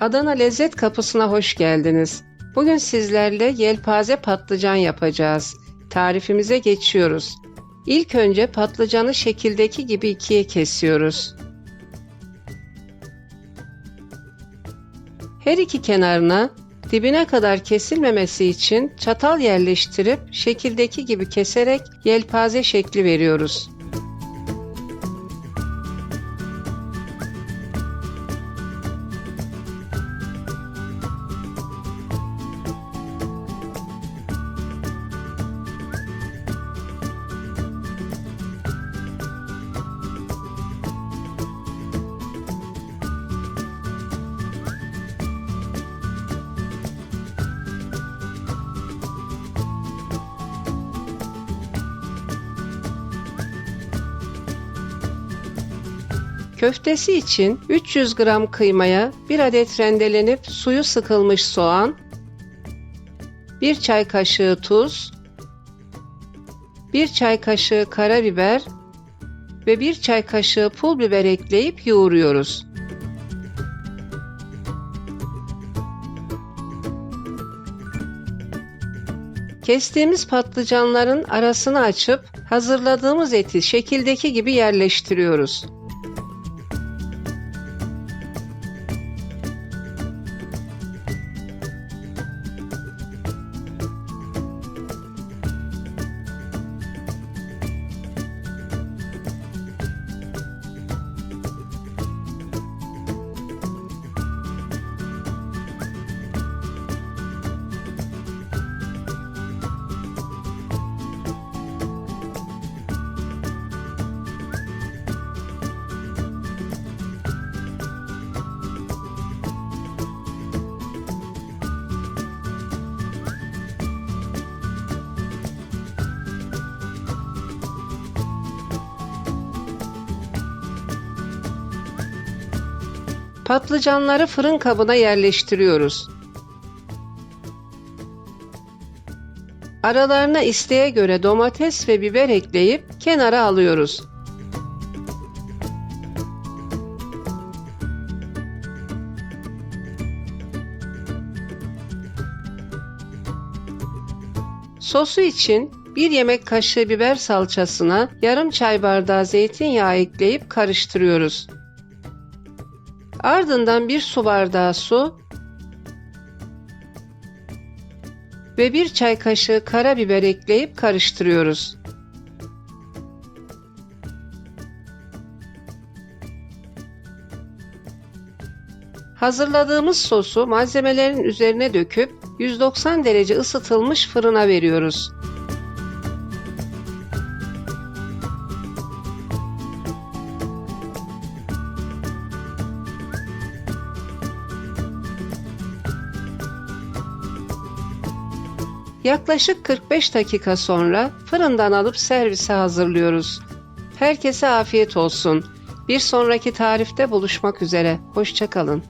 Adana Lezzet Kapısı'na hoş geldiniz. Bugün sizlerle yelpaze patlıcan yapacağız. Tarifimize geçiyoruz. İlk önce patlıcanı şekildeki gibi ikiye kesiyoruz. Her iki kenarına dibine kadar kesilmemesi için çatal yerleştirip şekildeki gibi keserek yelpaze şekli veriyoruz. Köftesi için 300 gram kıymaya 1 adet rendelenip suyu sıkılmış soğan, 1 çay kaşığı tuz, 1 çay kaşığı karabiber ve 1 çay kaşığı pul biber ekleyip yoğuruyoruz. Kestiğimiz patlıcanların arasını açıp hazırladığımız eti şekildeki gibi yerleştiriyoruz. Patlıcanları fırın kabına yerleştiriyoruz. Aralarına isteğe göre domates ve biber ekleyip kenara alıyoruz. Sosu için 1 yemek kaşığı biber salçasına yarım çay bardağı zeytinyağı ekleyip karıştırıyoruz. Ardından bir su bardağı su ve bir çay kaşığı karabiber ekleyip karıştırıyoruz. Hazırladığımız sosu malzemelerin üzerine döküp 190 derece ısıtılmış fırına veriyoruz. Yaklaşık 45 dakika sonra fırından alıp servise hazırlıyoruz. Herkese afiyet olsun. Bir sonraki tarifte buluşmak üzere. Hoşçakalın.